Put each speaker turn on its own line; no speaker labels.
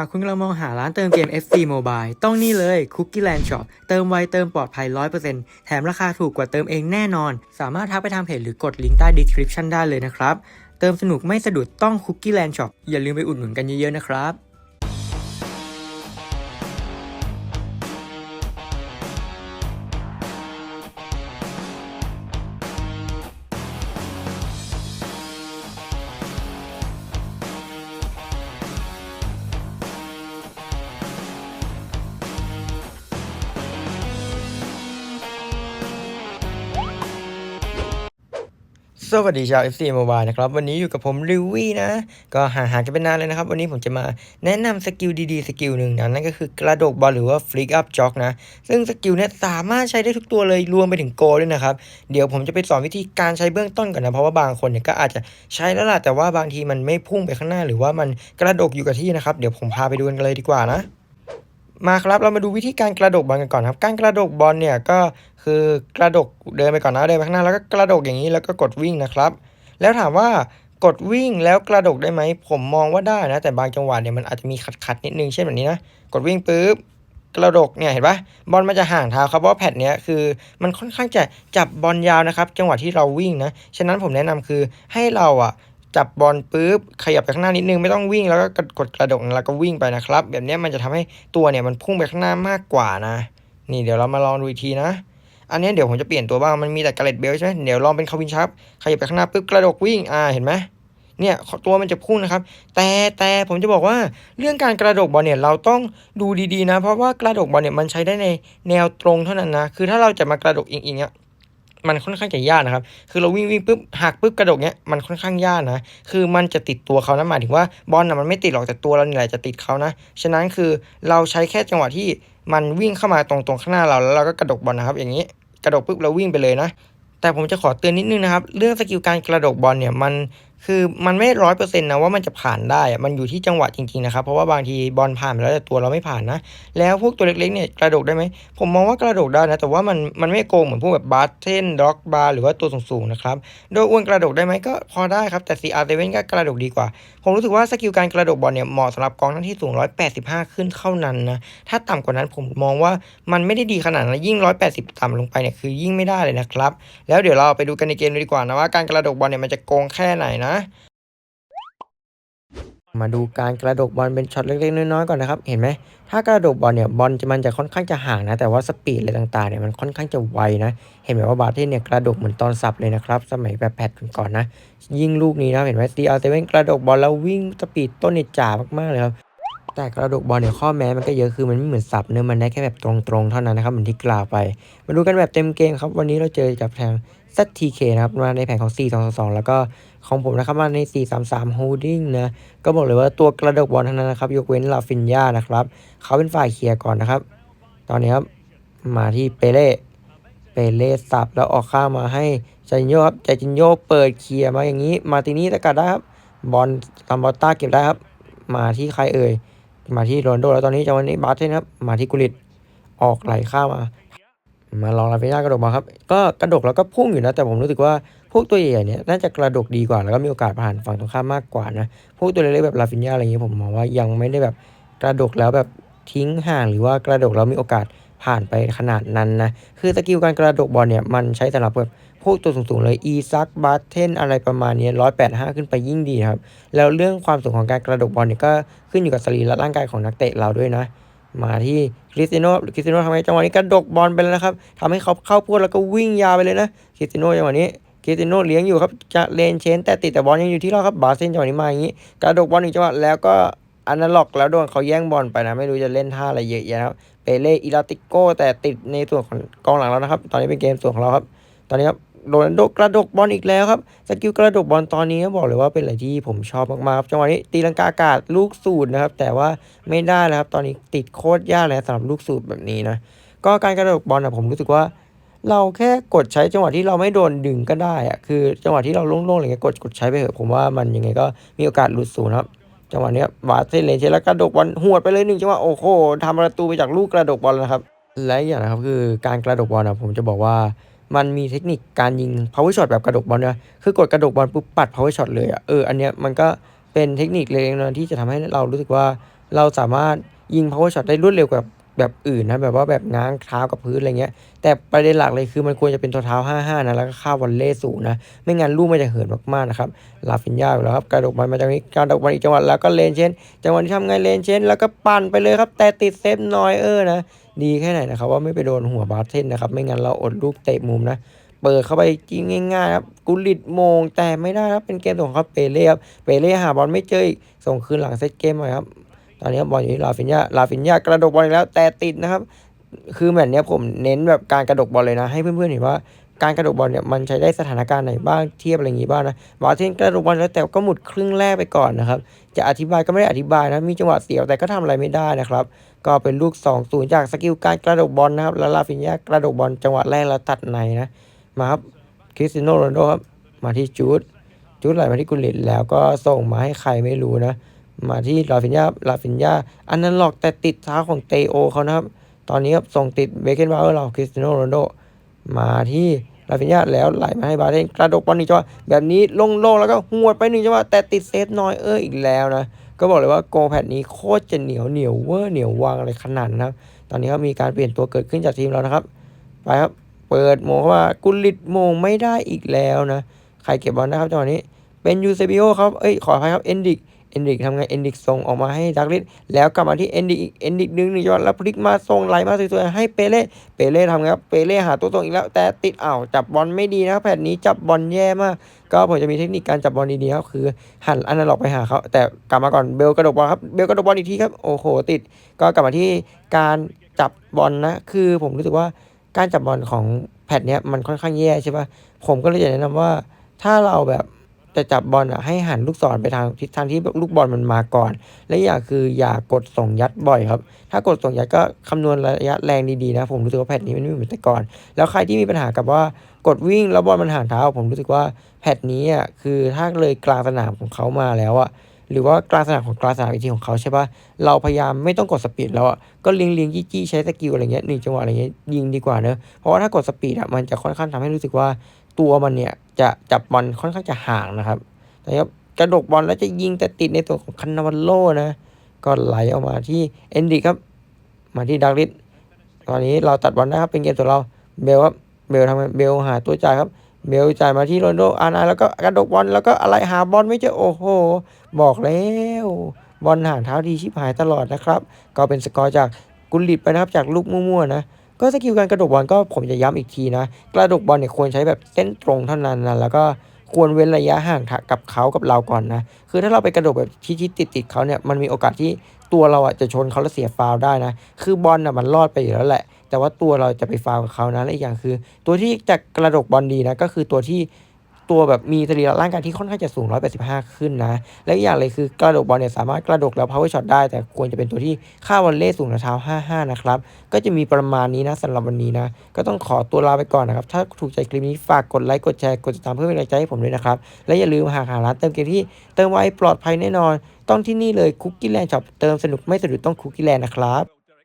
ากคุณกำลังมองหาร้านเติมเกม FC Mobile ต้องนี่เลย Cookie Land Shop เติมไวเติมปลอดภัย 100%แถมราคาถูกกว่าเติมเองแน่นอน สามารถทักไปทางเพจหรือกดลิงก์ใต้ description ได้เลยนะครับ เติมสนุกไม่สะดุดต้อง Cookie Land Shop อย่าลืมไปอุดหนุนกันเยอะๆนะครับ สวัสดีชาว FC Mobile นะครับ วันนี้อยู่กับผมริววี่นะ ก็ห่างหากันไปนานเลยนะครับ วันนี้ผมจะมาแนะนำสกิลดีๆ สกิลหนึ่งนะนั่นก็คือกระโดดบอลหรือว่า Flick Up Jog นะ ซึ่งสกิลนี้สามารถใช้ได้ทุกตัวเลยรวมไปถึงโกด้วยนะครับ เดี๋ยวผมจะไปสอนวิธีการใช้เบื้องต้นก่อนนะ เพราะว่าบางคนเนี่ยก็อาจจะใช้แล้วล่ะแต่ว่าบางทีมันไม่พุ่งไปข้างหน้า หรือว่ามันกระโดดอยู่กับที่นะครับเดี๋ยวผมพาไปดูกันเลยดีกว่านะ มาครับเรามาดูวิธีการกระโดดบอลกันก่อนครับ การกระโดดบอลเนี่ยก็คือกระโดดเดินไปก่อนนะเดินไปข้างหน้าแล้วก็กระโดดอย่างนี้แล้วก็กดวิ่งนะครับ แล้วถามว่ากดวิ่งแล้วกระโดดได้ไหมผมมองว่าได้นะ แต่บางจังหวะเนี่ยมันอาจจะมีขัดๆนิดนึงเช่นแบบนี้นะกดวิ่งปุ๊บกระโดดเนี่ยเห็นปะบอลมันจะห่างเท้าครับเพราะว่าแพทเนี้ยคือมันค่อนข้างจะจับบอลยาวนะครับ จังหวะที่เราวิ่งนะฉะนั้นผมแนะนำคือให้เราอะ จับบอลปุ๊บขยับไปข้างหน้านิดนึงไม่ต้องวิ่งแล้วก็กดกระโดดแล้วก็วิ่งไปนะครับ แบบนี้มันจะทำให้ตัวเนี่ยมันพุ่งไปข้างหน้ามากกว่านะ นี่เดี๋ยวเรามาลองดูอีกทีนะ อันนี้เดี๋ยวผมจะเปลี่ยนตัวบ้างมันมีแต่กระเล็ดเบลใช่ไหมเดี๋ยวลองเป็นคาวินชับขยับไปข้างหน้าปุ๊บกระโดดวิ่งอ่าเห็นไหมเนี่ยตัวมันจะพุ่งนะครับ แต่แต่ผมจะบอกว่าเรื่องการกระโดดบอลเนี่ยเราต้องดูดีๆนะ เพราะว่ากระโดดบอลเนี่ยมันใช้ได้ในแนวตรงเท่านั้นนะ คือถ้าเราจะมากระโดดอิงๆเนี่ย มันค่อนข้างจะยากนะครับ คือเราวิ่งวิ่งปุ๊บหักปุ๊บกระดกเนี้ยมันค่อนข้างยากนะ คือมันจะติดตัวเขานะหมายถึงว่าบอลน่ะมันไม่ติดหรอกแต่ตัวเราเนี่ยแหละจะติดเขานะ ฉะนั้นคือเราใช้แค่จังหวะที่มันวิ่งเข้ามาตรงตรงๆข้างหน้าเราแล้วเราก็กระดกบอลนะครับ อย่างนี้กระดกปุ๊บเราวิ่งไปเลยนะแต่ผมจะขอเตือนนิดนึงนะครับ เรื่องสกิลการกระโดดบอลเนี่ยมัน คือมันไม่ร้อยเปอร์เซ็นต์นะว่ามันจะผ่านได้มันอยู่ที่จังหวะจริงๆนะครับเพราะว่าบางทีบอลผ่านไปแล้วแต่ตัวเราไม่ผ่านนะ แล้วพวกตัวเล็กๆเนี่ยกระโดดได้ไหมผมมองว่ากระโดดได้นะแต่ว่ามันมันไม่โกงเหมือนพวกแบบบาสเทนด็อกบาร์หรือว่าตัวสูงๆนะครับโดยอ้วนกระโดดได้ไหมก็พอได้ครับแต่ CR7 ก็กระโดดดีกว่า ผมรู้สึกว่าสกิลการกระโดดบอลเนี่ยเหมาะสำหรับกองทัพที่สูง 185 ขึ้นเท่านั้นนะถ้าต่ำกว่านั้นผมมองว่ามันไม่ได้ดีขนาดนั้นยิ่ง 180 ต่ำลงไปเนี่ยคือยิ่งไม่ได้เลยนะครับแล้วเดี๋ยวเราไปดูกันในเกมดีกว่านะว่าการกระโดดบอลเนี่ยมันจะโกงแค่ไหนนะมาดูการกระโดดบอลเป็นช็อตเล็กๆน้อยๆก่อนนะครับ เห็นไหม ถ้ากระโดดบอลเนี่ยบอลจะมันจะค่อนข้างจะห่างนะ แต่ว่าสปีดอะไรต่างๆเนี่ยมันค่อนข้างจะไวนะ เห็นไหมว่าบาเทนเนี่ยกระโดดเหมือนตอนสับเลยนะครับ สมัยแบบแพทก่อนนะ ยิงลูกนี้นะ เห็นไหมซีเอาเซเว่นกระโดดบอลแล้ววิ่งสปีดต้นเนี่ยจ่ามากๆเลยครับแต่กระโดดบอลเนี่ยข้อแม้มันก็เยอะคือมันไม่เหมือนสับเนื้อมันได้แค่แบบตรงๆเท่านั้นนะครับเหมือนที่กล่าวไป มาดูกันแบบเต็มเกมครับ วันนี้เราเจอกับทาง ZTK นะครับมาในแผงของ 4 2 2 แล้วก็ของผมนะครับมาใน 4 3 3 Holding นะก็บอกเลยว่าตัวกระดดบอลทั้งนั้นนะครับ ยกเว้นลาฟินยานะครับ เขาเป็นฝ่ายเคลียร์ก่อนนะครับ ตอนนี้ครับ มาที่เปเล่เปเล่สับแล้วออกข้างมาให้จาจินโยครับจาจินโยเปิดเคลียร์มาอย่างนี้ มาตินี้ตะกัดได้ครับบอลตามบอลต้าเก็บได้ครับ มาที่ใครเอ่ยมาที่โรนโดแล้วตอนนี้จังหวะนี้บาสเทนครับมาที่กุลิตออกไหลข้ามมา มาลองลาฟิน่ากระโดดมาครับ ก็กระโดดแล้วก็พุ่งอยู่นะ แต่ผมรู้สึกว่าพวกตัวใหญ่ๆเนี่ยน่าจะกระโดดดีกว่าแล้วก็มีโอกาสผ่านฝั่งตรงข้ามมากกว่านะ พวกตัวเล็กๆแบบลาฟิน่าอะไรอย่างเงี้ยผมมองว่ายังไม่ได้แบบกระโดดแล้วแบบทิ้งห่างหรือว่ากระโดดแล้วมีโอกาสผ่านไปขนาดนั้นนะ คือสกิลการกระโดดบอลเนี่ยมันใช้สำหรับแบบพวกตัวสูงๆเลยอีซักบาเทนอะไรประมาณนี้ร้อยแปดห้าขึ้นไปยิ่งดีครับ แล้วเรื่องความสูงของการกระโดดบอลเนี่ยก็ขึ้นอยู่กับสรีระร่างกายของนักเตะเราด้วยนะ มาที่คริสติโนคริสติโนทำไมจังหวะนี้กระดกบอลไปแล้วนะครับทำให้เขาเข้าพวดแล้วก็วิ่งยาวไปเลยนะคริสติโนจังหวะนี้คริสติโนเลี้ยงอยู่ครับจะเลนเชน แต่ติดแต่บอลยังอยู่ที่เราครับบาเซนจังหวะนี้มาอย่างนี้กระดกบอลอีกจังหวะแล้วก็อันนั้นล็อกแล้วโดนเขาแย่งบอลไปนะไม่รู้จะเล่นท่าอะไรเยอะแยะครับเปเล่อิลาติโกแต่ติดในส่วนของกองหลังแล้วนะครับ ตอนนี้เป็นเกมส่วนของเราครับ ตอนนี้ครับ โรนัลโดกระดกบอลอีกแล้วครับสกิลกระดกบอลตอนนี้บอกเลยว่าเป็นอะไรที่ผมชอบมากๆครับจังหวะนี้ตีลังกาอากาศลูกสูตรนะครับ แต่ว่าไม่ได้แล้วครับ ตอนนี้ติดโคตรยากเลยสำหรับลูกสูตรแบบนี้นะก็การกระดดบอลนะผมรู้สึกว่า เราแค่กดใช้จังหวะที่เราไม่โดนดึงก็ได้อะคือ จังหวะที่เราโล่งๆอะไรเงี้ยกดกดใช้ไปเถอะผมว่ามันยังไงก็มีโอกาสหลุดศูนครับจังหวะนี้ยบาสเซนเลนเชแล้วกระดดบอลหวดไปเลยหนึ่งจังหวะโอ้โหทำประตูไปจากลูกกระดดบอลแล้วนะครับและอย่างนะครับคือการกระดดบอลนะผมจะบอกว่า มันมีเทคนิคการยิง power shot แบบกระดกบอลนะคือกดกระดกบอลปุ๊บปัด power shot เลยอะเอออันเนี้ยมันก็เป็นเทคนิคเล็กๆน้อยที่จะทำให้เรารู้สึกว่าเราสามารถยิง power shot ได้รวดเร็วกว่า แบบอื่นนะแบบว่าแบบง้างเท้ากับพื้นอะไรเงี้ย แต่ประเด็นหลักเลยคือมันควรจะเป็นตัวเท้า 5-5 นะ แล้วก็ค่าวอลเลย์สูงนะ ไม่งั้นลูกมันจะเหินมากๆนะครับลาฟินยาอยู่แล้วครับกระดกบอลมาจากนี้กระดกบอลอีกจังหวะแล้วก็เลนเชนจังหวะที่ทำไงเลนเชนแล้วก็ปั่นไปเลยครับ แต่ติดเซฟน้อยเออนะดีแค่ไหนนะครับว่าไม่ไปโดนหัวบาสเทนนะครับไม่งั้นเราอดลูกเตะมุมนะเปิดเข้าไปยิงง่ายๆครับกุลิตโมงแต่ไม่ได้ครับเป็นเกมส่งเขาเปเล่ครับเปเล่หาบอลไม่เจออีกส่งคืนหลังเซตเกมไปครับ ตอนนี้บอลอยู่ที่ลาฟินยาลาฟินยากระดกบอลอีกแล้ว แต่ติดนะครับ คือแบบเนี้ยผมเน้นแบบการกระดกบอลเลยนะ ให้เพื่อนๆเห็นว่าการกระดกบอลเนี่ยมันใช้ได้สถานการณ์ไหนบ้างเทียบอะไรอย่างงี้บ้างนะบาเทนกระดกบอลแล้วแต่ก็หมุดครึ่งแรกไปก่อนนะครับ จะอธิบายก็ไม่ได้อธิบายนะมีจังหวะเสียวแต่ก็ทำอะไรไม่ได้นะครับ ก็เป็นลูก2 0จากสกิลการกระดกบอลนะครับแล้วลาฟินยากระดกบอลจังหวะแรกแล้วตัดในนะมาครับคริสตียโนโรนโดครับมาที่จูดจูดไหลมาที่กุลิตแล้วก็ส่งมาให้ใครไม่รู้นะ มาที่ลาฟินยาลาฟินยาอันนั้นหลอกแต่ติดเท้าของเตโอเขานะครับ ตอนนี้ครับส่งติดเบเกนบาร์เราคริสเตียโนโรนัลโด มาที่ลาฟินยาแล้วไหลมาให้บาเทนกระดกบอลอีกจังหวะแบบนี้โล่งๆแล้วก็หวดไปหนึ่งจังหวะแต่ติดเซฟน้อยเอออีกแล้วนะ ก็บอกเลยว่าโกแพดนี้โคตรจะเหนียวเหนียวเวอร์เหนียววางอะไรขนาดนะครับ ตอนนี้ก็มีการเปลี่ยนตัวเกิดขึ้นจากทีมเรานะครับ ไปครับ เปิดโมงเข้ามากุลิตโมงไม่ได้อีกแล้วนะ ใครเก็บบอลนะครับจังหวะนี้ เป็นยูเซบิโอครับ เอ้ยขออภัยครับเอนดิก เอนดิกทำไงเอนดิกส่งออกมาให้ดักลิสแล้วกลับมาที่เอนดิกเอนดิกดึงหนึ่งจังหวะแล้วพลิกมาส่งไหลมาสวยๆให้เปเล่เปเล่ทำไงครับเปเล่หาตัวตรงอีกแล้ว แต่ติดอ้าวจับบอลไม่ดีนะครับแผ่นนี้จับบอลแย่มาก ก็ผมจะมีเทคนิคการจับบอลดีๆครับคือหันอันนั้นหลอกไปหาเขาแต่กลับมาก่อนเบลกระโดดบอลครับเบลกระโดดบอลอีกทีครับโอ้โหติด ก็กลับมาที่การจับบอลนะ คือผมรู้สึกว่าการจับบอลของแพทเนี้ยมันค่อนข้างแย่ใช่ปะผมก็เลยจะแนะนำว่าถ้าเราแบบ จะจับบอลอะให้หันลูกศรไปทางทิศทางที่ลูกบอลมันมาก่อน และอย่างคืออย่ากดส่งยัดบ่อยครับ ถ้ากดส่งยัดก็คำนวณระยะแรงดีๆนะ ผมรู้สึกว่าแพทนี้มันไม่เหมือนแต่ก่อน แล้วใครที่มีปัญหากับว่ากดวิ่งแล้วบอลมันห่างเท้า ผมรู้สึกว่าแพทนี้อะคือถ้าเลยกลางสนามของเขามาแล้วอะหรือว่ากลางสนามของกลางสนามอีกทีของเขาใช่ปะเราพยายามไม่ต้องกดสปีดแล้วอะ ก็ลิงลิงจี้จี้ใช้สกิลอะไรเงี้ยหนึ่งจังหวะอะไรเงี้ยยิงดีกว่าเนอะ เพราะว่าถ้ากดสปีดอะมันจะค่อนข้างทำให้รู้สึกว่า ตัวมันเนี่ยจะจับบอลค่อนข้างจะห่างนะครับแต่ครับกระดกบอลแล้วจะยิงแต่ติดในตัวของคันนาวาโลนะก็ไหลออกมาที่เอนดิครับ มาที่ดักลิสตอนนี้เราตัดบอลนะครับเป็นเกมตัวเราเบลครับเบลทำไงเบลหาตัวจ่ายครับเบลจ่ายมาที่โรนโดอาร์ไนแล้วก็กระดกบอลแล้วก็อะไรหาบอลไม่เจอโอ้โห บอกแล้วบอลห่างเท้าดีชิบหายตลอดนะครับ ก็เป็นสกอร์จากกุลิตไปนะครับจากลูกมั่วๆนะ ก็สกิลการกระดกบอลก็ผมจะย้ำอีกทีนะ กระดกบอลเนี่ยควรใช้แบบเส้นตรงเท่านั้นนะแล้วก็ควรเว้นระยะห่างกับเขากับเราก่อนนะ คือถ้าเราไปกระโดดแบบชิดๆติดๆเขาเนี่ย มันมีโอกาสที่ตัวเราอะจะชนเขาแล้วเสียฟาวได้นะ คือบอลอะมันรอดไปอยู่แล้วแหละ แต่ว่าตัวเราจะไปฟาวกับเขานะ และอีกอย่างคือ ตัวที่จะกระดกบอลดีนะ ก็คือตัวที่ ตัวแบบมีสรีระร่างกายที่ค่อนข้างจะสูง 185 ขึ้นนะ และอีกอย่างเลยคือกระดกบอลเนี่ยสามารถกระดกแล้ว power shot ได้ แต่ควรจะเป็นตัวที่ค่าวอลเล่สูงระเท้า 55 นะครับ ก็จะมีประมาณนี้นะสำหรับวันนี้นะ ก็ต้องขอตัวลาไปก่อนนะครับ ถ้าถูกใจคลิปนี้ฝากกดไลค์ กดแชร์ กดติดตามเพื่อเป็นกำลังใจให้ผมด้วยนะครับ และอย่าลืมหาหาร้านเติมเกมที่เติมไวปลอดภัยแน่นอน ต้องที่นี่เลยคุกกี้แลนด์ช็อปเติมสนุกไม่สะดุดต้องคุกกี้แลนด์นะครับ